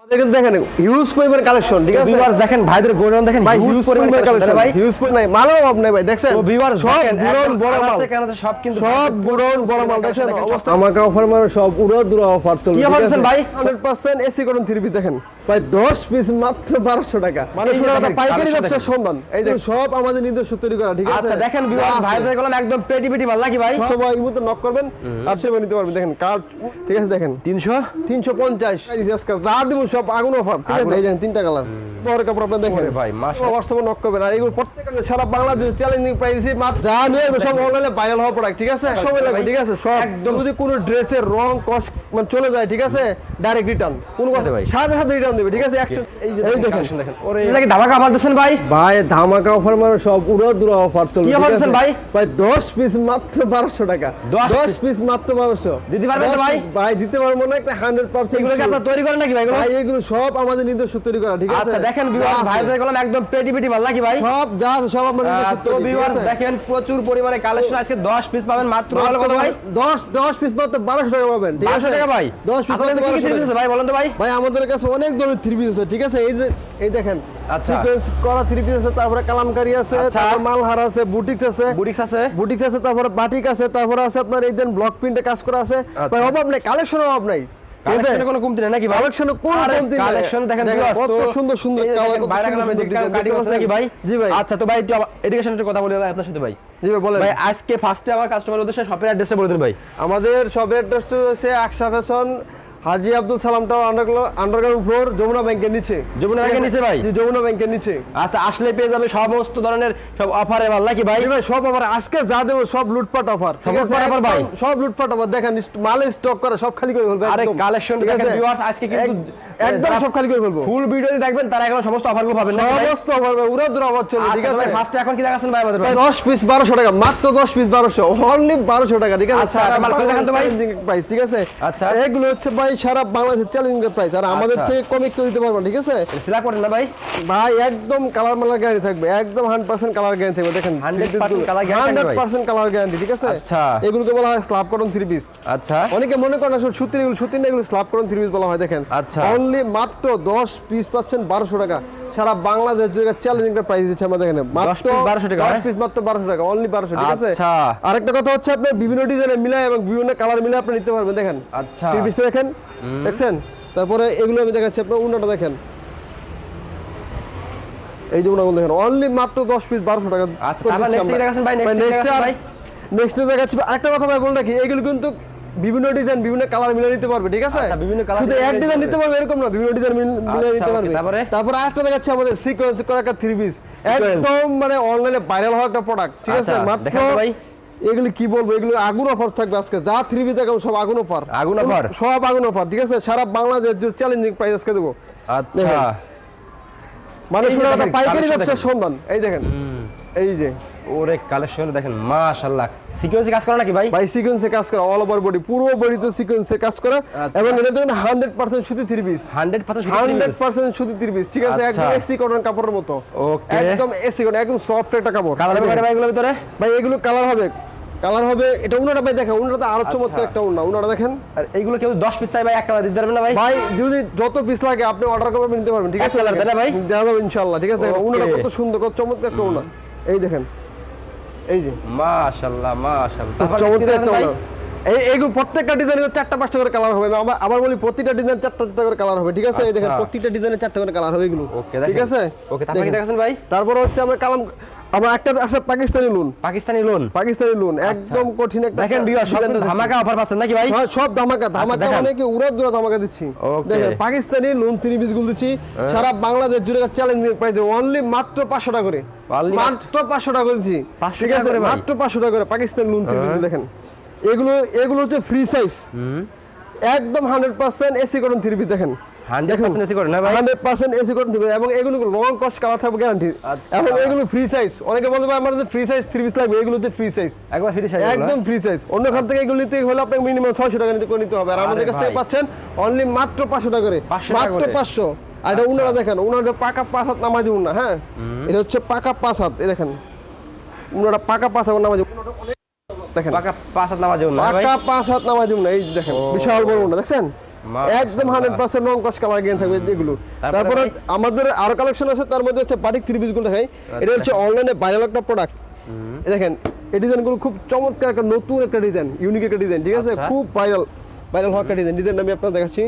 আমাদের কিন্তু দেখেন হিউজ পরিমাণ কালেকশন ঠিক আছে? ভিউয়ার্স দেখেন ভাইদের গোডাউন দেখেন ভাই হিউজ পরিমাণ কালেকশন ভাই। হিউজ পরিমাণ নাই মালও অভাব নাই ভাই দেখছেন? তো ভিউয়ার্স দেখেন বড় মাল। সব কিন্তু সব বড় মাল দেখছেন? অবস্থা? আমাকে অফার মানে সব উড়ো দুরা অফার তো কি offer ভাই? 100% এসি করুন 3 দেখেন। ভাই 10 পিস মাত্র 1200 টাকা। মানে পাইকারি ব্যবসার সন্ধান। এই যে সব আমাদের নিজস্ব তৈরি করা ঠিক আছে? আচ্ছা দেখেন ভিউয়ার্স ভাইদের গোলাম একদম পেটি পেটি মাল নাকি ভাই? সবাই এই মুহূর্তে নক করবেন আর সেবা নিতে পারবেন দেখেন কার্ড ঠিক আছে দেখেন। 300 350 এই আজকে যা দিব সব আগুন অফার ঠিক আছে? এই দেখেন তিনটা কালার পরে কাপড় আপনি দেখেন। ভাই, মাশাআল্লাহ। হোয়াটসঅ্যাপে নক করবেন। আর এগুলো প্রত্যেকটা সারা বাংলাদেশ চ্যালেঞ্জিং প্রাইস মাত্র যা নিয়ে সব অনলাইনে ভাইরাল হওয়া প্রোডাক্ট ঠিক আছে? সময় লাগবে ঠিক আছে? সব। একদম। যদি কোনো ড্রেসের রং কস মানে চলে যায় ঠিক আছে? ডাইরেক্ট রিটার্ন কোনো কথা ভাই। সাথে সাথে রিটার্ন দেবে ঠিক আছে? Action- এই দেখেন দেখেন। ওরে এটা কি ধামাকা অফার দিচ্ছেন ভাই? ভাই ধামাকা অফার মানে সব উড়ো দুরা অফার চলবে কি offer দিচ্ছেন ভাই? ভাই 10 পিস মাত্র 1200 টাকা। 10 10 পিস মাত্র 1200 দিতে পারবেন ভাই? ভাই দিতে পারব না একটা 100% এগুলো কি আপনারা তৈরি করেন নাকি ভাই ভাই এগুলো সব আমাদের নিজস্ব তৈরি করা ঠিক আছে? আচ্ছা দেখেন ভিউয়ার্স ভাইদের গোলাম একদম পেটি পেটি মাল নাকি ভাই? সব যা সব আমাদের নিজস্ব তো ভিউয়ার্স দেখেন প্রচুর পরিমাণে কালেকশন আজকে 10 পিস পাবেন মাত্র হলো কত ভাই? 10 10 পিস মাত্র 1200 টাকা পাবেন ঠিক আছে? টাকা ভাই? 10 পিস মাত্র কি কি 1200 টাকা। ভাই বলেন তো ভাই? ভাই আমাদের কাছে অনেক ধরনের থ্রি পিস আছে ঠিক আছে? এই যে এই দেখেন। সিকোয়েন্স করা থ্রি পিস আছে তারপরে কালামকারী আছে। তারপর মালহার আছে বুটিক্স আছে। বুটিক্স আছে। বুটিক্স আছে তারপরে বাটিক আছে তারপরে আছে আপনার এই দেন ব্লক প্রিন্টে কাজ করা আছে। ভাই অভাব নাই কালেকশন অভাব নাই। কালেকশনে কোনো কমতি নেই নাকি কালেকশনে কোন কমতি নেই। কালেকশন দেখেন কত সুন্দর সুন্দর এই যে কালার দেখেন, কত বাইরে সুন্দর গেলাম, সুন্দর এদিকে ডিজাইন। কাটিং আছে। নাকি ভাই জি ভাই। আচ্ছা তো ভাই একটু এডুকেশনের কথা বলি ভাই আপনার সাথে ভাই। জি ভাই বলেন। ভাই আজকে ফার্স্টে আমার কাস্টমার উদ্দেশ্যে শপের অ্যাড্রেসটা বলে দিন ভাই। আমাদের সবের অ্যাড্রেসটা হচ্ছে আকশা ফ্যাশন হাজি Abdul Salam tower underground floor Jamuna ব্যাংকের নিচে। যমুনা ব্যাংকের নিচে ভাই? যমুনা ব্যাংকের নিচে। আচ্ছা আসলে পেয়ে যাবে সমস্ত ধরনের সব অফারে মাল নাকি ভাই? ভাই সব আবার আজকে যা দেবো সব লুটপাট অফার সব লুটপাট offer ভাই? সব লুটপাট অফার দেখেন মাল স্টক করে সব খালি করে ফেলবে আরে কালেকশন দেখেন? ভিউয়ার্স আজকে কিন্তু একদম সব খালি করে ফেলব। ফুল ভিডিও দেখবেন তারা এখন সমস্ত অফারগুলো পাবেন ভাই? সমস্ত অফার উড়া দুরা অফার চলবে ঠিক আচ্ছা আছে? ফার্স্টে এখন কি দেখাচ্ছেন ভাই আমাদের ভাই ভাই? দশ পিস বারোশো টাকা মাত্র দশ পিস বারোশো অনলি বারোশো টাকা ঠিক আছে? আচ্ছা, মাল করে দেখান তো ভাই। ঠিক আছে? আচ্ছা। এগুলো হচ্ছে ভাই সারা বাংলাদেশের চ্যালেঞ্জিং প্রাইস আর আমাদের আচ্ছা। থেকে কমে কেউ দিতে পারব ঠিক আছে? করেন না ভাই। ভাই একদম কালার মালার গ্যারান্টি থাকবে। একদম হান্ড্রেড পার্সেন্ট কালার গ্যারান্টি থাকবে। দেখেন 100% colour guarantee থাকবে হান্ড্রেড কালার গ্যারান্টি ঠিক আছে? আচ্ছা। এগুলোকে বলা হয় স্ল্যাব কটন থ্রি পিস আচ্ছা। অনেকে মনে করেন আসলে সুতির এগুলো সুতির না এগুলো স্ল্যাব কটন থ্রি পিস বলা হয় দেখেন। আচ্ছা। অনলি মাত্র দশ পিস পাচ্ছেন বারোশো টাকা। সারা বাংলাদেশ জুড়ে চ্যালেঞ্জিং প্রাইস দিচ্ছে আমাদের এখানে মাত্র 1200 টাকা, দশ হ্যাঁ? পিস মাত্র বারোশো টাকা অনলি বারোশো ঠিক আছে আচ্ছা। আরেকটা কথা হচ্ছে আপনার বিভিন্ন ডিজাইনে মিলায় এবং বিভিন্ন কালার মিলে আপনি নিতে পারবেন দেখেন আচ্ছা থ্রি পিসটা দেখেন দেখছেন তারপরে এগুলো আমি দেখাচ্ছি আপনার উন্নাটা দেখেন এই যে উন্নাগুলো দেখেন অনলি মাত্র দশ পিস বারোশো টাকা আচ্ছা, কি দেখাচ্ছেন ভাই? কি দেখাচ্ছেন ভাই? নেক্সট দেখাচ্ছি আরেকটা কথা ভাই বলে রাখি এগুলো কিন্তু বিভিন্ন ডিজাইন বিভিন্ন কালার মিলে নিতে পারবে ঠিক আছে? আচ্ছা, বিভিন্ন শুধু এক ডিজাইন নিতে পারবে এরকম না বিভিন্ন ডিজাইন মিলিয়ে আচ্ছা, নিতে পারবে। তারপরে? তারপরে আরেকটা দেখাচ্ছি আমাদের সিকোয়েন্স করা একটা থ্রি পিস একদম মানে অনলাইনে ভাইরাল হওয়া একটা প্রোডাক্ট ঠিক আছে? আচ্ছা, মাত্র দেখান ভাই। এগুলো কি বলব এগুলো আগুন অফার থাকবে আজকে। যা থ্রি পি দেখাবো সব আগুন অফার আগুন offer? সব আগুন অফার ঠিক আছে? সারা বাংলাদেশ জুড়ে চ্যালেঞ্জিং প্রাইস আজকে দেবো। আচ্ছা। মানে শুনে পাইকারি ব্যবসার সন্ধান। এই দেখেন। এই যে। ওরে কালেকশন দেখেন মাশাআল্লাহ। সিকোয়েন্সে কাজ করে নাকি ভাই? ভাই সিকোয়েন্সে কাজ করা অল ওভার বডি পুরো বডিতে সিকোয়েন্সে কাজ করা। আচ্ছা। এবং এটা হান্ড্রেড পার্সেন্ট সুতি থ্রি পিস 100% হান্ড্রেড পার্সেন্ট সুতি থ্রি পিস ঠিক আছে? আচ্ছা। একদম এসি কটন কাপড়ের মতো। ওকে একদম এসি কটন একদম সফট একটা কাপড়। কালার হবে। ভাই এগুলোর ভিতরে? ভাই এগুলো কালার হবে। কালার হবে এটা উনাটা ভাই দেখেন উনাটা আরও চমৎকার একটা উন্না উনাটা দেখেন। আর এইগুলো কেউ 10 পিস চাই ভাই এক কালার দিতে পারবেন না ভাই? ভাই যদি যত পিস লাগে আপনি অর্ডার করবেন নিতে পারবেন ঠিক আছে? colour, তাই না ভাই? দেওয়া যাবে ইনশাআল্লাহ ঠিক আছে? দেখেন উনাটা কত সুন্দর কত চমৎকার একটা উনা। এই দেখেন। এই যে। মাশাআল্লাহ মাশাআল্লাহ চমৎকার একটা এই প্রত্যেকটা ডিজাইনের চারটা পাঁচটা করে কালার হবে। আবার আবার বলি প্রতিটা ডিজাইন চারটা চারটা করে কালার হবে ঠিক আছে? এই দেখেন আচ্ছা। ডিজাইনের চারটা করে কালার হবে এগুলো। ঠিক আছে? ওকে তারপর কি দেখেন। ভাই? তারপর হচ্ছে আমরা কালাম আমরা একটা আছে Pakistani lawn Pakistani lawn Pakistani lawn একদম কঠিন একটা দেখেন বিয়া সব design টা দেখছি। ধামাকা অফার পাচ্ছেন নাকি ভাই? হ্যাঁ, সব ধামাকা। ধামাকা মানে কি উড়া দুরা ধামাকা দিচ্ছি। দেখেন পাকিস্তানি লোন থ্রি পিসগুলো দিচ্ছি। সারা বাংলাদেশ জুড়ে চ্যালেঞ্জ প্রাইস অনলি মাত্র পাঁচশো টাকা করে। মাত্র পাঁচশো টাকা করে দিচ্ছি। ঠিক আছে? মাত্র পাঁচশো টাকা করে পাকিস্তানি লোন থ্রি পিস দেখেন। এগুলো এগুলো হচ্ছে ফ্রি সাইজ একদম হান্ড্রেড পার্সেন্ট এসি করুন থ্রি পিস দেখেন। 100% এসি করে না ভাই? হান্ড্রেড পার্সেন্ট এসি করুন এবং এগুলো লং কস্ট কালার থাকবে গ্যারান্টি আচ্ছা। এবং এগুলো ফ্রি সাইজ অনেকে বলতে পারে আমার ফ্রি সাইজ থ্রি পিস লাগবে এগুলো হচ্ছে ফ্রি সাইজ একবার ফ্রি সাইজ একদম ফ্রি সাইজ অন্য খান থেকে এগুলো নিতে হলে আপনাকে মিনিমাম ছয়শো টাকা নিতে করে নিতে হবে। আর আমাদের আরে কাছ থেকে পাচ্ছেন অনলি মাত্র পাঁচশো টাকা করে। মাত্র পাঁচশো। আর এটা উনারা দেখেন উনারা পাকা পাঁচ হাত নামাজ হ্যাঁ? এটা হচ্ছে পাকা পাঁচ হাত দেখেন। উনারা পাকা পাঁচ হাত নামাজ উনাটা অনেক দেখেন। পাকা পাঁচ হাত নামাজ না পাকা পাঁচ হাত নামাজ উনা এই দেখেন বিশাল বড় উনা দেখছেন? একদম হান্ড্রেড পার্সেন্ট রং কস কালার থাকবে এগুলো। তারপরে আমাদের আরও কালেকশন আছে তার মধ্যে হচ্ছে বাটিক থ্রি পিসগুলো দেখাই। এটা হচ্ছে অনলাইনে ভাইরাল একটা প্রোডাক্ট দেখেন এই ডিজাইনগুলো খুব চমৎকার একটা নতুন একটা ডিজাইন ইউনিক একটা ডিজাইন ঠিক আছে? আচ্ছা। খুব ভাইরাল ভাইরাল হওয়া একটা ডিজাইন ডিজাইন আমি আপনার দেখাচ্ছি।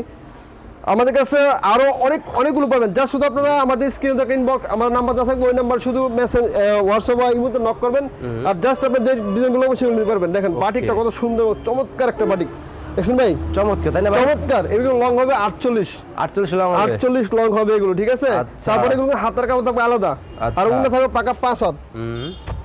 আমাদের কাছে আরও অনেক অনেকগুলো পাবেন। যা শুধু আপনারা আমাদের স্ক্রিনে থাকা ইনবক্স আমার নাম্বার দেওয়া থাকবে ওই নাম্বার শুধু মেসেজ হোয়াটসঅ্যাপ বা ইমোতে নক করবেন। আর জাস্ট আপনি যে ডিজাইনগুলো সেগুলো নিতে পারবেন দেখেন বাটিকটা কত সুন্দর চমৎকার একটা বাটিক। দেখুন ভাই? চমৎকার তাই না চমৎকার। এগুলো লং হবে আটচল্লিশ। আটচল্লিশ লং হবে। আটচল্লিশ লং হবে এগুলো ঠিক আছে? আচ্ছা। তারপরে এগুলো হাতের কাপড় থাকবে আলাদা। আচ্ছা। আর ওগুলো থাকবে পাকা পাঁচ হাত।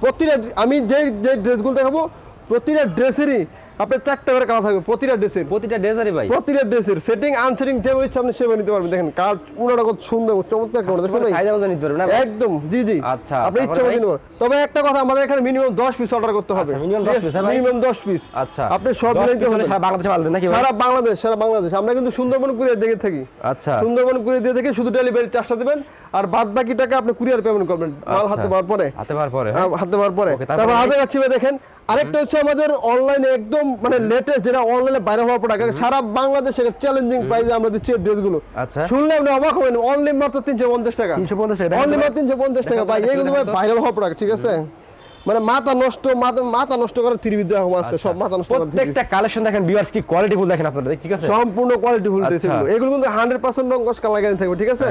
প্রতিটা আমি যে যে ড্রেসগুলো দেখাবো প্রতিটা ড্রেসেরই আপনার চারটা করে কালার থাকবে প্রতিটা ড্রেসের। প্রতিটা ডেজারি ভাই। প্রতিটা ড্রেসের সেটিং আনসেটিং যেভাবে ইচ্ছা আপনি সেভাবে নিতে পারবেন। দেখেন কার উনাটা কত সুন্দর চমৎকার একটা দেখছেন ভাই? সাইজ অনুযায়ী নিতে পারবেন না একদম জি জি। আচ্ছা, আপনি ইচ্ছা মতো নিতে পারবেন। তবে একটা কথা আমাদের এখানে মিনিমাম 10 পিস অর্ডার করতে হবে। minimum 10 piece, হ্যাঁ ভাই? মিনিমাম 10 পিস আচ্ছা। আপনি সব হলে হবে। সারা বাংলাদেশে মাল দেন নাকি সারা বাংলাদেশ সারা বাংলাদেশ। আমরা কিন্তু সুন্দরবন কুরিয়ার দেখে থাকি। আচ্ছা। সুন্দরবন কুরিয়ার দিয়ে থেকে শুধু ডেলিভারি চার্জটা দেবেন আর বাদ বাকি টাকা আপনি কুরিয়ার পেমেন্ট করবেন। মাল আচ্ছা। হাতে পাওয়ার পরে। হাতে পাওয়ার পরে হ্যাঁ? হাতে পাওয়ার পরে। তারপর? হাতে কাছে দেখেন আরেকটা হচ্ছে আমাদের অনলাইনে একদম মানে লেটেস্ট যেটা অনলাইনে বাইরে হওয়া প্রোডাক্ট সারা বাংলাদেশে চ্যালেঞ্জিং প্রাইসে আমরা দিচ্ছি ড্রেসগুলো আচ্ছা। শুনলে আপনি অবাক হবেন অনলি মাত্র তিনশো পঞ্চাশ টাকা। 350 টাকা, অনলি মাত্র তিনশো পঞ্চাশ টাকা ভাই। ভাই ভাইরাল হওয়া প্রোডাক্ট ঠিক আছে? মানে মাথা নষ্ট মাথা মাথা নষ্ট করে তিরিশ দেওয়া আছে সব মাথা নষ্ট করে প্রত্যেকটা কালেকশন দেখেন ভিউয়ার্স কি কোয়ালিটি ফুল দেখেন আপনারা ঠিক আছে? সম্পূর্ণ কোয়ালিটি ফুল আচ্ছা। এগুলো। কিন্তু হান্ড্রেড পার্সেন্ট রং কস কালার থাকবে ঠিক আছে?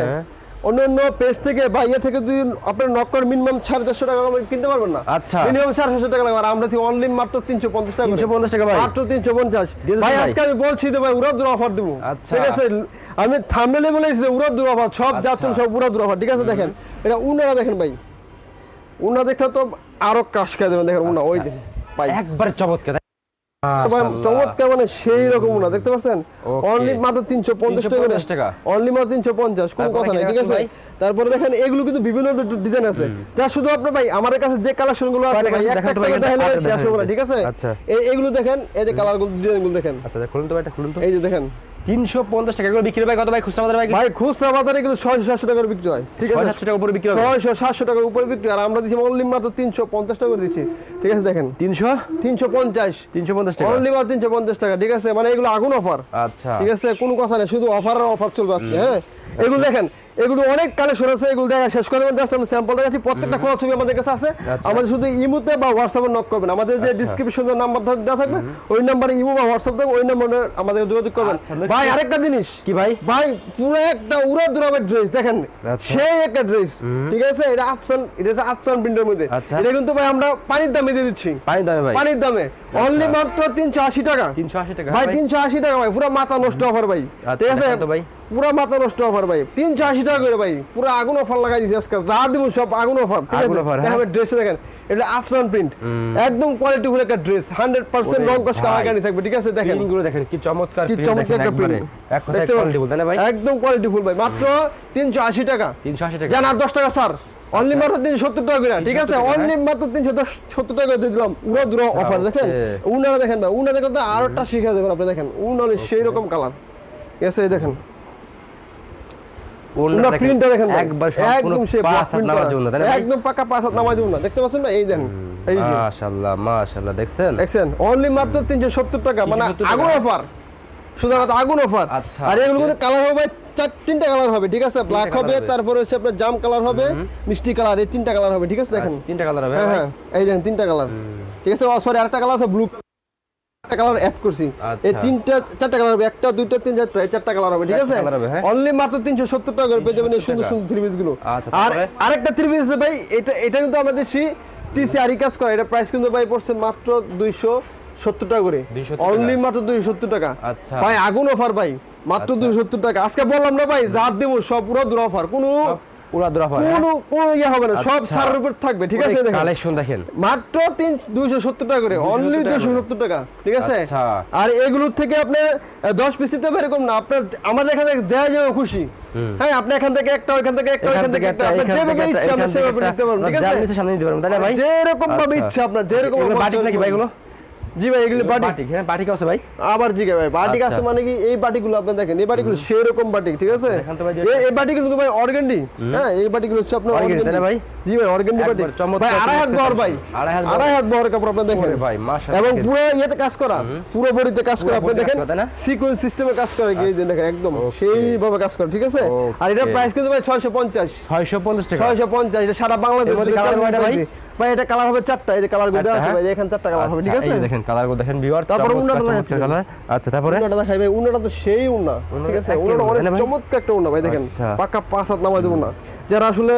অন্যান্য পেজ থেকে বা ইয়ে থেকে যদি আপনার নক করে মিনিমাম সাড়ে চারশো টাকা কিনতে পারবেন না। আচ্ছা। মিনিমাম সাড়ে চারশো টাকা লাগবে। আমরা থেকে অনলাইন মাত্র তিনশো পঞ্চাশ টাকা করে। 350 টাকা মাত্র তিনশো পঞ্চাশ। ভাই। আজকে আমি বলছি তো ভাই উড়াদুর অফার দেবো। আচ্ছা। ঠিক আছে? আমি থামলে বলেছি যে উড়াদুর অফার সব আচ্ছা। যাচ্ছেন সব উড়াদুর অফার ঠিক আছে? দেখেন এটা উনারা দেখেন ভাই। উনা দেখলে তো আরও কাশ খাই দেবেন। দেখেন উনা ওই দেখেন ভাই। একবার চমৎকার। চমৎকার মানে সেই রকম উনা দেখতে পাচ্ছেন? অনলি মাত্র তিনশো পঞ্চাশ টাকা অনলি মাত্র তিনশো পঞ্চাশ কোনো তারপরে কথা নাই ঠিক আছে তারপরে দেখেন এগুলো কিন্তু বিভিন্ন ডিজাইন আছে। যা শুধু আপনার ভাই আমার কাছে যে কালেকশনগুলো আছে ভাই একটা তো একটা ভাই, করে দেখালে শেষ হবে না ঠিক আছে? আচ্ছা। এগুলো দেখেন এই যে কালারগুলো ডিজাইনগুলো দেখেন। আচ্ছা খুলুন তো এটা খুলুন তো। এই যে দেখেন। তিনশো পঞ্চাশ টাকা করে বিক্রি ভাই কত ভাই খুচরা বাজারে ভাই? ভাই খুচরা বাজারে এগুলো ছয়শো সাতশো টাকা করে বিক্রি হয় ঠিক আছে? সাতশো টাকা উপরে বিক্রি হবে? ছয়শো সাতশো টাকার উপরে বিক্রি আর আমরা দিচ্ছি অনলি মাত্র তিনশো পঞ্চাশ টাকা করে দিচ্ছি ঠিক আছে? দেখেন। তিনশো? তিনশো পঞ্চাশ। তিনশো পঞ্চাশ টাকা। অনলি মাত্র তিনশো পঞ্চাশ টাকা ঠিক আছে? মানে এগুলো আগুন অফার। আচ্ছা। ঠিক আছে? কোনো কথা নেই শুধু অফার অফার চলবে আজকে হ্যাঁ? এগুলো দেখেন এগুলো অনেক কালেকশন আছে এগুলো দেখা শেষ করে জাস্ট আমি স্যাম্পল দেখাচ্ছি। প্রত্যেকটা খোলা ছবি আমাদের কাছে আছে। আচ্ছা। আমাদের শুধু ইমুতে বা হোয়াটসঅ্যাপে নক করবেন। আমাদের যে ডিসক্রিপশনে নাম্বার দেওয়া থাকবে ওই নাম্বারে ইমো বা হোয়াটসঅ্যাপ থাকবে ওই নাম্বারে আমাদের যোগাযোগ করবেন। আচ্ছা, ভাই আরেকটা জিনিস। কি ভাই? ভাই পুরো একটা উড়া দুরাবের ড্রেস দেখেন। আচ্ছা। সেই একটা ড্রেস ঠিক আছে? এটা আফসান এটা আফসান প্রিন্টের মধ্যে। আচ্ছা। এটা কিন্তু ভাই আমরা পানির দামে দিয়ে দিচ্ছি। পানির দামে ভাই। পানির দামে। অনলি মাত্র তিনশো আশি টাকা। তিনশো আশি টাকা। ভাই ভাই। তিনশো আশি টাকা ভাই পুরো মাথা নষ্ট অফার ভাই। আচ্ছা, ঠিক আছে? তো ভাই। পুরো মাথা নষ্ট অফার ভাই। তিনশো আশি টাকা করে ভাই পুরো আগুন অফার লাগাই দিচ্ছি আজকে। যা দিব সব আগুন অফার ঠিক আছে? হ্যাঁ। দেখাবে ড্রেস দেখেন এটা আফসান প্রিন্ট একদম কোয়ালিটি ফুল একটা ড্রেস হান্ড্রেড পার্সেন্ট ওরে রং কস ভাই। থাকবে ঠিক আছে? দেখেন। প্রিন্টগুলো দেখেন কি চমৎকার কি চমৎকার একটা প্রিন্ট এক কথায় quality বলতে না ভাই? একদম কোয়ালিটি ফুল ভাই মাত্র তিনশো আশি টাকা। তিনশো আশি টাকা। জান আর দশ টাকা স্যার অনলি মাত্র তিনশো সত্তর টাকা করে ঠিক আছে? অনলি মাত্র তিনশো দশ সত্তর টাকা করে দিয়ে দিলাম উড়ো দুরো অফার দেখেন. উনারা দেখেন ভাই উনা দেখেন তো আরও একটা শিখা দেবেন আপনি দেখেন? উন সেই রকম কালার ঠিক আছে এই দেখেন। ওড়না প্রিন্টটা দেখেন একবার একদম সে পাঁচ হাত নামার জন্য তাই না ভাই? একদম পাকা পাঁচ হাত নামার জন্য। দেখতে পাচ্ছেন না এই দেন মাশাআল্লাহ মাশাআল্লাহ দেখছেন? দেখছেন? অনলি মাত্র তিনশো সত্তর টাকা মানে আগুন অফার শুধু কথা আগুন অফার আচ্ছা। আর এগুলো কিন্তু কালার হবে চার তিনটা কালার হবে ঠিক আছে? ব্ল্যাক হবে। তারপরে হচ্ছে আপনার জাম কালার হবে মিষ্টি কালার এই তিনটা কালার হবে ঠিক আছে? দেখেন। আচ্ছা, তিনটা কালার হবে হ্যাঁ হ্যাঁ এই দেখেন তিনটা কালার ঠিক আছে? সরি আরেকটা কালার আছে ব্লু কালার অ্যাড করছি। এই আচ্ছা। তিনটা চারটা কালার হবে একটা দুইটা তিন চারটা চারটা কালার হবে ঠিক আছে? হবে, হ্যাঁ। অনলি মাত্র তিনশো সত্তর টাকা করে পেয়ে যাবেন এই সুন্দর সুন্দর থ্রি পিসগুলো। আচ্ছা, আর আরেকটা থ্রি পিস ভাই এটা এটা কিন্তু আমাদের সি টিসি আরি কাজ করা এটা প্রাইস কিন্তু ভাই পড়ছে মাত্র দুইশো সত্তর টাকা করে। অনলি মাত্র দুইশো সত্তর টাকা। ভাই আগুন অফার ভাই মাত্র দুইশো সত্তর টাকা। আজকে বললাম না ভাই যা দেবো সব পুরো দূর অফার কোনো পুরা দুরা কোনো কোনো হবে না। সব। সারের উপর থাকবে ঠিক আছে কালেকশন দেখেন। মাত্র তিন দুইশো সত্তর টাকা করে। অনলি টাকা দুইশো করে। সত্তর টাকা ঠিক আছে। আর এগুলোর থেকে আপনি দশ পিস নিতে এরকম না। আপনার আমাদের এখান থেকে যা যাবে খুশি। হ্যাঁ আপনি এখান থেকে একটা ওইখান থেকে একটা ওইখান থেকে একটা আপনার যেভাবে ইচ্ছা আপনি সেভাবে নিতে পারবেন ঠিক আছে? সামনে নিতে পারবেন। তাই ভাই যেরকম ভাবে আচ্ছা। ইচ্ছা আপনার যেরকম বাটিক নাকি জি ভাই এগুলো বাটিক। হ্যাঁ বাটিক আছে ভাই। আবার জিগে ভাই বাটিক আচ্ছা। আছে মানে কি এই বাটিগুলো আপনি দেখেন এই বাটিগুলো সেরকম বাটিক ঠিক আছে? যে- এই- এই বাটিগুলো কিন্তু ভাই অর্গেন্ডি। হ্যাঁ এই বাটিগুলো হচ্ছে আপনার Organdy, ভাই? জি ভাই অর্গেন্ডি বাটিক। ভাই আড়াই হাত বহর ভাই। আড়াই হাত বহর। কাপড় আপনি দেখেন। ভাই, মাশাআল্লাহ। এবং পুরো ইয়েতে কাজ করা পুরো বডিতে কাজ করা আপনি দেখেন? সিকোয়েন্স সিস্টেমে কাজ করে গিয়ে দেখেন একদম সেইভাবে কাজ করে ঠিক আছে? আর Okay. প্রাইস কিন্তু ভাই 650 ছয়শো পঞ্চাশ টাকা। ছয়শো পঞ্চাশ এটা সারা বাংলাদেশ ভাই? এটা কালার হবে চারটা এই যে কালারগুলো চারটা, আছে হ্যাঁ? ভাই এখানে চারটা কালার হবে ঠিক আচ্ছা, আছে এই দেখেন কালার দেখেন ভিউয়ার তারপর উন্নাটা দেখেন। কালার আচ্ছা তারপরে উন্নাটা দেখাই ভাই উন্নাটা তো সেই উন্না ঠিক আছে উন্নাটা অনেক? চমৎকার একটা উন্না ভাই দেখেন আচ্ছা। পাকা পাঁচ হাত নামাই দেব না যারা আসলে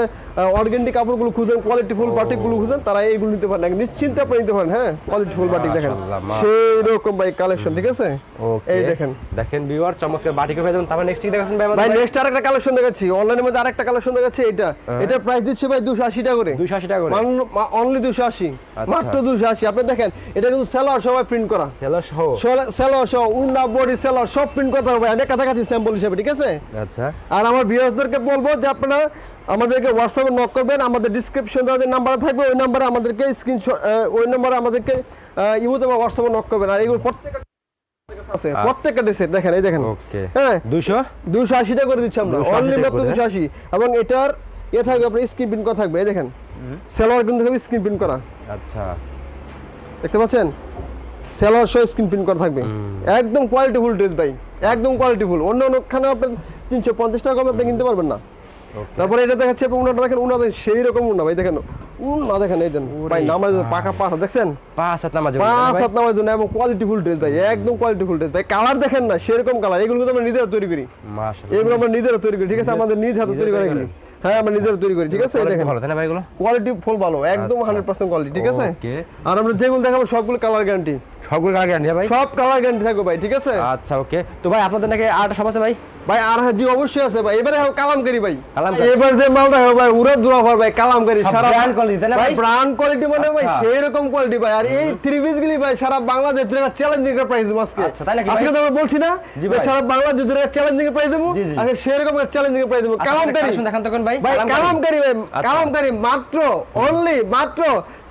অর্গেন্ডি কাপড়গুলো খুঁজেন কোয়ালিটি ফুল বাটিকগুলো খুঁজেন তারা এইগুলো নিতে পারেন। নিশ্চিন্তে আপনি নিতে পারেন হ্যাঁ? কোয়ালিটি ফুল বাটিক দেখেন। সেই রকম ভাই কালেকশন ঠিক আছে? এই দেখেন। দেখেন ভিউয়ার চমৎকার বাটিকে পেয়ে যাবেন। তারপর নেক্সট কি দেখাচ্ছেন ভাই ভাই নেক্সট আরেকটা কালেকশন দেখাচ্ছি। অনলাইনের মধ্যে আরেকটা কালেকশন দেখাচ্ছি এটা এটা প্রাইস দিচ্ছে ভাই দুশো আশি টাকা করে। 280 টাকা করে। অনলি দুশো আশি। আচ্ছা। মাত্র দুশো আশি। আপনি দেখেন এটা কিন্তু সেলার সবাই প্রিন্ট করা। সেলার সহ? সেলার সহ উন্না বডি সেলার সব প্রিন্ট করতে হবে। আমি কাছাকাছি স্যাম্পল হিসেবে ঠিক আছে? আচ্ছা। আর আমার ভিউয়ার্সদেরকে বলব যে আপনারা আমাদেরকে হোয়াটসঅ্যাপে নক করবেন আমাদের ডিসক্রিপশন যে নাম্বার থাকবে ওই নাম্বারে আমাদেরকে স্ক্রিনশট ওই নাম্বারে আমাদেরকে ইমোতে বা হোয়াটসঅ্যাপে নক করবেন। আর এগুলো প্রত্যেকটা আছে প্রত্যেকটা ড্রেসের দেখেন এই দেখেন। ওকে হ্যাঁ। 200 দুশো আশি টাকা করে দিচ্ছি আমরা। 280 অনলি মাত্র দুশো আশি। এবং এটার এ থাকবে আপনার স্ক্রিন প্রিন্ট করা থাকবে এই দেখেন। সেলোয়ার কিন্তু থাকবে স্ক্রিন প্রিন্ট করা। আচ্ছা। দেখতে পাচ্ছেন? সেলোয়ার সহ স্ক্রিন প্রিন্ট করা থাকবে। একদম কোয়ালিটিফুল ড্রেস ভাই। একদম কোয়ালিটিফুল অন্য অন্যখানে আপনি তিনশো পঞ্চাশ টাকা কমে আপনি কিনতে পারবেন না। তারপরে এটা দেখাচ্ছে আপনি উনাটা দেখেন উনা দেখেন সেই রকম উনা ভাই দেখেন উনা দেখেন এই দেন ভাই নামাজ পাকা পাঁচ হাত দেখছেন? পাঁচ হাত নামাজ পাঁচ হাত নামাজ জন্য এবং কোয়ালিটিফুল ড্রেস ভাই একদম কোয়ালিটিফুল ড্রেস ভাই কালার দেখেন না সেরকম কালার এগুলো কিন্তু আমরা নিজেরা তৈরি করি। মাশাআল্লাহ। এগুলো আমরা নিজেরা তৈরি করি ঠিক আছে? আমাদের নিজ হাতে তৈরি করা এগুলো। হ্যাঁ আমরা নিজেরা তৈরি করি ঠিক আছে? এই দেখেন ভালো তাই না ভাই এগুলো? কোয়ালিটি ফুল ভালো একদম আচ্ছা। হান্ড্রেড পার্সেন্ট কোয়ালিটি ঠিক আছে? আর আমরা যেগুলো দেখাবো সবগুলো কালার গ্যারান্টি সবগুলো কালার গ্যারান্টি ভাই? সব কালার গ্যারান্টি থাকবে ভাই ঠিক আছে? আচ্ছা ওকে তো ভাই আপনাদের নাকি আট সব আছে ভাই? ভাই আর হ্যাঁ জি অবশ্যই আছে ভাই। এবারে কালামকারি ভাই। এবার যে মালটা হবে ভাই উড়া দুরা হবে ভাই কালামকারি সব সারা quality, তাই না ভাই? ব্র্যান্ড কোয়ালিটি মানে ভাই। সেই রকম কোয়ালিটি ভাই। আর এই থ্রি পিস গুলি ভাই সারা বাংলাদেশ জুড়ে চ্যালেঞ্জিং এর প্রাইস দেবো আজকে। আচ্ছা, আজকে তো আমরা বলছি না ভাই। সারা বাংলাদেশ জুড়ে চ্যালেঞ্জিং এর প্রাইস দেবো। আজকে সেই রকম চ্যালেঞ্জিং এর প্রাইস দেবো। আচ্ছা, কালামকারি। দেখান তো ভাই। ভাই কালামকারী। কালামকারি ভাই আচ্ছা। কালামকারি মাত্র অনলি মাত্র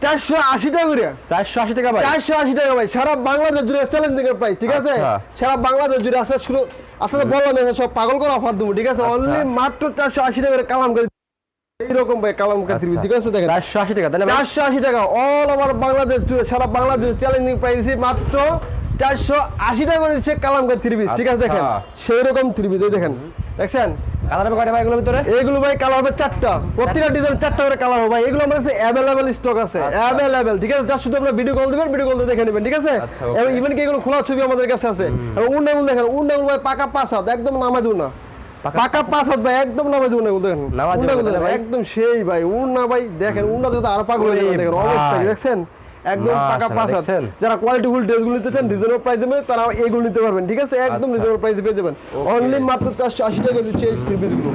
চারশো আশি টাকা করে। চারশো আশি টাকা ভাই। চারশো আশি টাকা ভাই। সারা বাংলাদেশ জুড়ে চ্যালেঞ্জিং এর প্রাইস ঠিক আছে? আচ্ছা। সারা বাংলাদেশ জুড়ে আছে শুরু আসলে বললাম সব পাগল করে অফার দেবো ঠিক আছে? আচ্ছা। অনলি মাত্র চারশো আশি টাকা কালাম করে ভাই কালাম আচ্ছা। ঠিক আছে? দেখেন। চারশো আশি টাকা চারশো আশি টাকা। অল ওভার বাংলাদেশ জুড়ে সারা বাংলাদেশ চ্যালেঞ্জিং প্রাইস মাত্র চারশো আশি টাকা করে দিচ্ছে কালাম করে থ্রি পিস ঠিক আছে? দেখেন। আচ্ছা। সেই রকম থ্রি পিস দেখেন। দেখছেন? কালার হবে কয়টা ভাই এগুলোর ভিতরে? এগুলো ভাই কালার হবে চারটা। প্রতিটা ডিজাইন চারটা করে কালার হবে ভাই। এগুলো আমার কাছে অ্যাভেলেবেল স্টক আছে। আচ্ছা। অ্যাভেলেবেল ঠিক আছে? জাস্ট শুধু আপনার ভিডিও কল দিবেন ভিডিও কল দিয়ে দেখে নেবেন ঠিক আছে? আচ্ছা, এবং ইভেন কি এগুলো খোলা ছবি আমাদের কাছে আছে। এবং উন্নয়ন দেখেন উন্নয়ন ভাই পাকা পাঁচ হাত একদম নামাজ না পাকা পাঁচ হাত? ভাই একদম নামাজ উন্না দেখেন, একদম সেই ভাই উন্না ভাই দেখেন উন্না তো আরও পাগল হয়ে যাবেন দেখেন অবস্থা দেখছেন? একদম পাকা মাশাআল্লাহ, পাঁচ যারা কোয়ালিটি ফুল ড্রেসগুলো নিতে চান রিজনেবল প্রাইসে তারা এইগুলো নিতে পারবেন ঠিক আছে? একদম আচ্ছা। রিজনেবল প্রাইসে পেয়ে যাবেন। অনলি মাত্র চারশো আশি টাকা দিচ্ছে এই থ্রি পিসগুলো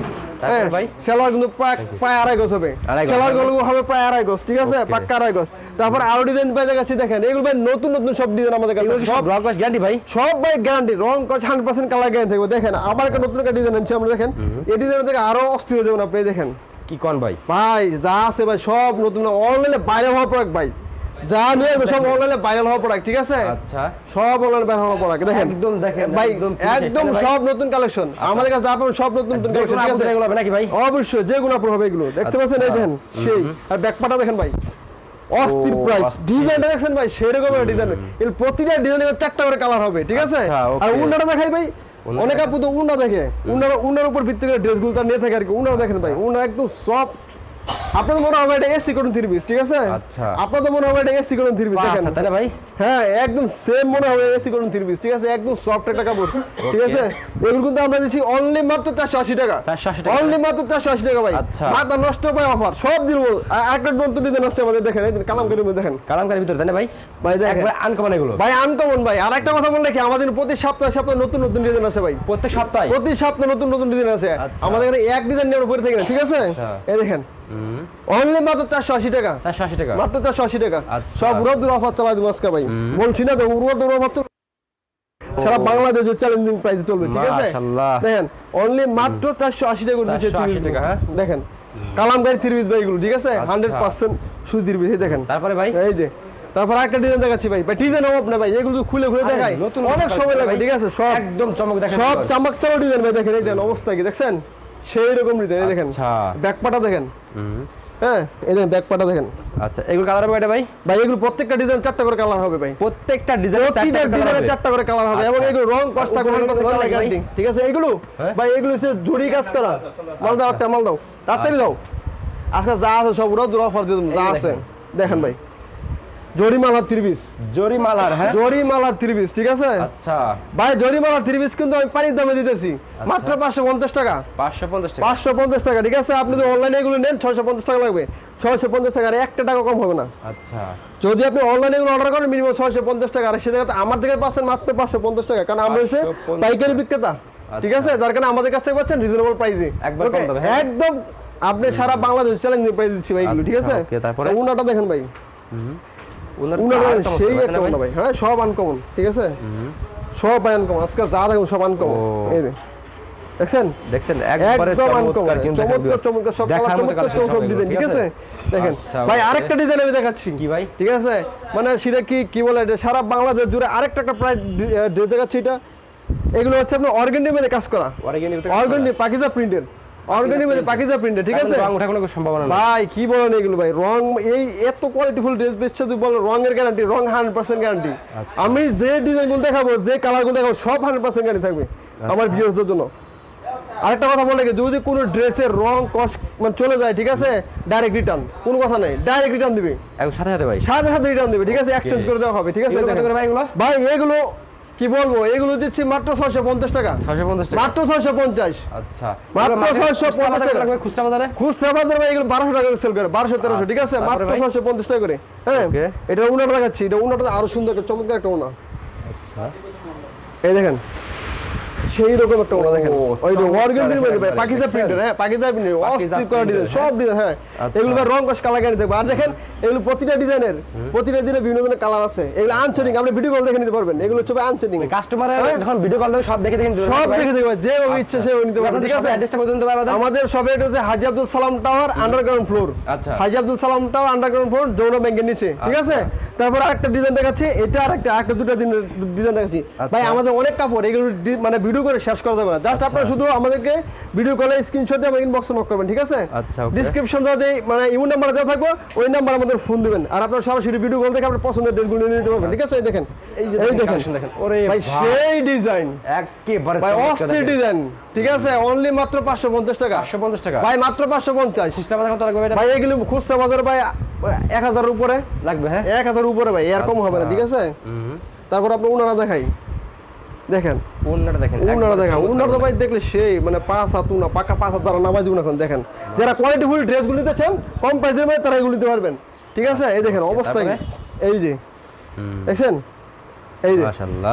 হ্যাঁ, ভাই? সেলার কিন্তু প্রায় প্রায় আড়াই গজ হবে। সেলার। গুলো হবে। প্রায় আড়াই গজ ঠিক আছে? পাক্কা আড়াই গজ। তারপর আরও ডিজাইন পেয়ে যাচ্ছি দেখেন এগুলো ভাই নতুন নতুন সব ডিজাইন আমাদের কাছে। সব গ্যারান্টি ভাই? সব ভাই গ্যারান্টি রং কচ হান্ড্রেড পার্সেন্ট কালার গ্যারান্টি থাকবে। দেখেন আবার একটা নতুন একটা ডিজাইন আনছি আমরা দেখেন। এই ডিজাইন থেকে আরও অস্থির হয়ে যাবেন আপনি দেখেন। কি কোন ভাই? ভাই যা আছে ভাই সব নতুন অনলাইনে বাইরে হওয়া প্রোডাক্ট ভাই। যা নিয়ে সব অনলাইনে ভাইরাল হওয়া প্রোডাক্ট ঠিক আছে? আচ্ছা। সব অনলাইনে বাইরে হওয়া প্রোডাক্ট দেখেন। একদম দেখেন, ভাই একদম fresh একদম তাই না ভাই? সব নতুন কালেকশন আমাদের কাছে আপনার সব নতুন নতুন কালেকশন কোনো ঠিক আপুদের আছে? এগুলো হবে নাকি ভাই? অবশ্যই যে গুলো হবে এগুলো। দেখতে পাচ্ছেন এই আচ্ছা। দেখেন সেই। আর ব্যাকপাটা দেখেন ভাই অস্থির প্রাইস ডিজাইনটা দেখছেন ভাই সেরকম ডিজাইন এর প্রতিটা ডিজাইনের চারটা করে কালার হবে ঠিক আছে? আচ্ছা, আর okay. দেখাই ভাই। অনেক আপু তো দেখে। উন্নার উন্নার উপর ভিত্তি করে ড্রেসগুলো তার নিয়ে থাকে আর কি। উন্না দেখেন ভাই উন্না একদম সফট আপনাদের মনে হবে এটা এসি করুন থ্রি পিস ঠিক আছে? আচ্ছা। মনে হবে এটা এসি করুন থ্রি পিস দেখেন। না ভাই? হ্যাঁ একদম সেম মনে হবে এসি করুন থ্রি পিস ঠিক আছে? একদম সফট একটা কাপড় ঠিক আছে? এগুলো কিন্তু আমরা দিচ্ছি অনলি মাত্র চারশো আশি টাকা। 480 টাকা। অনলি মাত্র চারশো আশি টাকা ভাই। আচ্ছা। মাথা নষ্ট পায় অফার সব দিব। একটা নতুন ডিজাইন আসছে আমাদের দেখেন এই দেখেন। কালামকারীর ভিতরে ভাই? ভাই দেখেন। একবার আনকমন এগুলো। ভাই আনকমন ভাই। আর একটা কথা বললে কি আমাদের প্রতি সপ্তাহে সপ্তাহে নতুন নতুন ডিজাইন আছে ভাই। প্রত্যেক সপ্তাহে? প্রতি সপ্তাহে নতুন নতুন ডিজাইন আছে আচ্ছা। আমাদের এখানে এক ডিজাইন নিয়ে পরে থাকে না ঠিক আছে? আচ্ছা। এই দেখেন অনলি মাত্র চারশো আশি টাকা। চারশো আশি টাকা? মাত্র চারশো আশি টাকা। আচ্ছা। সব উড়া দূর অফার চালাই দেবো আজকে ভাই। বলছি না তো উড়া দূর অফার সারা বাংলাদেশে চ্যালেঞ্জিং প্রাইসে চলবে ঠিক আছে? দেখেন অনলি মাত্র চারশো আশি টাকা করে দিচ্ছে 480 তিরিশ টাকা, হ্যাঁ? দেখেন কালাম গাড়ি থ্রি পিস ঠিক আছে? হান্ড্রেড পার্সেন্ট শুধু থ্রি দেখেন। তারপরে ভাই? এই যে তারপর একটা ডিজাইন দেখাচ্ছি ভাই। ভাই ডিজাইন অভাব না ভাই এগুলো খুলে খুলে দেখাই। নতুন অনেক সময় লাগবে ঠিক আছে? সব একদম চমক দেখেন সব। চামাক চালো ডিজাইন ভাই দেখেন এই দেখেন অবস্থা কি দেখছেন? সেই রকম ডিজাইন দেখেন। আচ্ছা। ব্যাকপাটা দেখেন। হ্যাঁ এই দেখেন ব্যাকপাটা দেখেন। আচ্ছা এগুলো কালার হবে ভাই? ভাই এগুলো প্রত্যেকটা ডিজাইন চারটা করে কালার হবে ভাই। প্রত্যেকটা ডিজাইন প্রতিটা ডিজাইনে চারটা করে কালার হবে। এবং আচ্ছা। এগুলো রং কষ্ট করে লাগে ঠিক আছে এগুলো? হ্যাঁ? ভাই এগুলো হচ্ছে জুড়ি কাজ করা। মাল দাও একটা মাল দাও। তাড়াতাড়ি দাও। আজকে যা আছে সব ওরা দূর অফার দিয়ে যা আছে। দেখেন। দেখেন ভাই। জরি মালা ত্রিবিশ জরি মালার হ্যাঁ? জরি মালা ত্রিবিশ ঠিক আছে? আচ্ছা। ভাই জরি মালা ত্রিবিশ কিন্তু আমি পানির দামে দিতেছি। মাত্র পাঁচশো পঞ্চাশ টাকা। পাঁচশো পঞ্চাশ টাকা। পাঁচশো পঞ্চাশ টাকা ঠিক আছে? আপনি যদি অনলাইনে এগুলো নেন ছয়শো পঞ্চাশ টাকা লাগবে। ছয়শো পঞ্চাশ টাকা আর একটা টাকা কম হবে না। আচ্ছা। যদি আপনি অনলাইনে এগুলো অর্ডার করেন মিনিমাম ছয়শো পঞ্চাশ টাকা। আর সে জায়গাতে আমার থেকে পাচ্ছেন মাত্র পাঁচশো পঞ্চাশ টাকা। কারণ আমরা হচ্ছে 550 পাইকারি বিক্রেতা ঠিক আছে? যার কারণে আমাদের কাছ থেকে পাচ্ছেন রিজনেবল প্রাইসে হ্যাঁ। একদম আপনি সারা বাংলাদেশ চ্যালেঞ্জিং প্রাইস দিচ্ছি ভাই এগুলো ঠিক আচ্ছা, আছে উনাটা দেখেন ভাই। ওনার উনাটা কালার দেখেন, চমৎকার, সেই একটা ভাই? ভাই। হ্যাঁ সব আনকমন ঠিক আছে? সব আনকমন আজকে যা দেখুন সব আনকমন এই দেখছেন? দেখছেন একদম আনকমন চমৎকার চমৎকার সব কালার চমৎকার সব ডিজাইন ঠিক আছে? দেখেন আচ্ছা, ভাই আরেকটা ডিজাইন আমি দেখাচ্ছি। কি ভাই? ঠিক আছে? মানে সেটা কি কি বলে এটা? সারা বাংলাদেশ জুড়ে আরেকটা একটা প্রায় ড্রেস দেখাচ্ছি এটা। এগুলো হচ্ছে আপনার অর্গেন্ডি মধ্যে কাজ করা। অর্গেন্ডি পাকিজা প্রিন্টের অর্গেন্ডি মধ্যে পাকিজা প্রিন্টের ঠিক আছে? রং ওঠার কোনো সম্ভাবনা নেই। ভাই কি বলেন এগুলো ভাই? রং এই এত কোয়ালিটিফুল ড্রেস বেচছে তুই বল রঙের গ্যারান্টি রং হান্ড্রেড পার্সেন্ট গ্যারান্টি। আমি যে ডিজাইনগুলো দেখাবো যে কালারগুলো দেখাবো সব হান্ড্রেড পার্সেন্ট গ্যারান্টি থাকবে আচ্ছা। আমার ভিউয়ার্সদের জন্য। আরেকটা কথা বলে যদি কোনো ড্রেসের রং কষ্ট মানে চলে যায় ঠিক আছে? ডাইরেক্ট রিটার্ন কোনো কথা নেই। ডাইরেক্ট রিটার্ন দিবে। সাথে সাথে ভাই। সাথে সাথে রিটার্ন দিবে ঠিক আছে? এক্সচেঞ্জ করে দেওয়া হবে ঠিক আছে? ভাই এগুলো? কি বলব? এগুলো দিচ্ছি মাত্র ছয়শো পঞ্চাশ টাকা। ছয়শো পঞ্চাশ মাত্র ছয়শো পঞ্চাশ। আচ্ছা। মাত্র ছয়শো পঞ্চাশ 650 খুচরা বাজারে টাকা। খুচরা বাজারে? ভাই এগুলো বারোশো টাকা করে সেল করে বারোশো তেরোশো ঠিক আছে? মাত্র ছয়শো পঞ্চাশ টাকা করে। হ্যাঁ এটা উনাটা দেখাচ্ছি এটা উনাটা আরও সুন্দর একটা চমৎকার একটা উনা। আচ্ছা। এই দেখেন সেই রকম একটা ওনা দেখেন। ওই চমৎকার অর্গান প্রিন্ট একবারে, পাকিজা দেখছেন? হ্যাঁ প্রিন্টের অস্থির করা ডিজাইন printed, সব ডিজাইন হ্যাঁ। আচ্ছা। এগুলো রং দেখব। আর দেখেন এগুলো প্রতিটা ডিজাইনের প্রতিটা দিনে বিভিন্ন ধরনের কালার আছে। এগুলো আনসেটিং আপনি ভিডিও কল দেখে নিতে পারবেন। এগুলো হচ্ছে আনসেটিং হ্যাঁ? যখন ভিডিও কল দেবে সব দেখে দেখেন সব দেখে দেখবে যেভাবে ইচ্ছে সেভাবে নিতে পারবেন ঠিক আছে? অ্যাড্রেসটা আমাদের। সবে এটা হচ্ছে হাজি Abdul Salam tower underground floor আচ্ছা। হাজি Abdul Salam tower underground floor যৌন ব্যাংকের নিচে ঠিক আছে? তারপর আরেকটা ডিজাইন দেখাচ্ছি। এটা আরেকটা আরেকটা দুটো ডিজাইন দেখাচ্ছি। ভাই আমাদের অনেক কাপড় এগুলো মানে ভিডিও করে শেষ করা যাবে না। জাস্ট আপনারা শুধু আমাদেরকে ভিডিও কলে স্ক্রিনশট দিয়ে আমাদের ইনবক্সে নক করবেন ঠিক আছে? আচ্ছা. ডিসক্রিপশন দেওয়া মানে ইমো নাম্বার দেওয়া থাকবে ওই নাম্বার আমাদের ফোন দিবেন। আর আপনারা সরাসরি ভিডিও কল দেখে আপনার পছন্দের ড্রেসগুলো নিয়ে নিতে পারবেন ঠিক আছে? এই দেখেন এই যে দেখেন, দেখেন। ওরে ভাই। সেই ডিজাইন একেবারে ভাই অস্থির। ডিজাইন ঠিক আছে? অনলি মাত্র পাঁচশো পঞ্চাশ টাকা। 550 টাকা। ভাই মাত্র পাঁচশো পঞ্চাশ। খুচরা বাজার কত লাগবে ভাই এগুলো খুচরা বাজারে ভাই এক হাজার উপরে। লাগবে হ্যাঁ? এক হাজার উপরে ভাই এর কম হবে না আচ্ছা। ঠিক আছে? তারপর আপনি উনারা দেখাই। দেখেন। দেখেন ভাই দেখলে সেই মানে পাঁচ হাত উনা পাকা পাঁচ হাত নামাজ এখন দেখেন। যারা কোয়ালিটি ফুল ড্রেসগুলো নিতে চান কম প্রাইসের মধ্যে তারা এগুলো নিতে পারবেন। ঠিক আছে? এই দেখেন অবস্থা এই যে। দেখছেন? এই যে।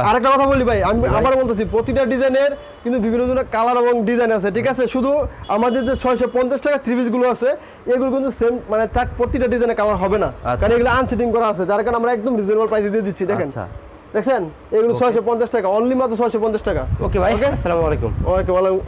আরেকটা কথা বলি ভাই আমি আবার বলতেছি প্রতিটা ডিজাইনের কিন্তু বিভিন্ন ধরনের কালার এবং ডিজাইন আছে ঠিক আছে? শুধু আমাদের যে ছয়শো পঞ্চাশ টাকা থ্রি গুলো আছে এগুলো কিন্তু সেম মানে চার প্রতিটা ডিজাইনের কালার হবে না। আচ্ছা। কারণ এগুলো আনসেটিং করা আছে যার কারণে আমরা একদম রিজনেবল প্রাইসে দিয়ে দিচ্ছি দেখেন। আচ্ছা। দেখছেন? এগুলো ছয়শো পঞ্চাশ টাকা। অনলি মাত্র ছয়শো পঞ্চাশ টাকা। ওকে ভাই আসসালামু আলাইকুম। ওকে ওয়ালাইকুম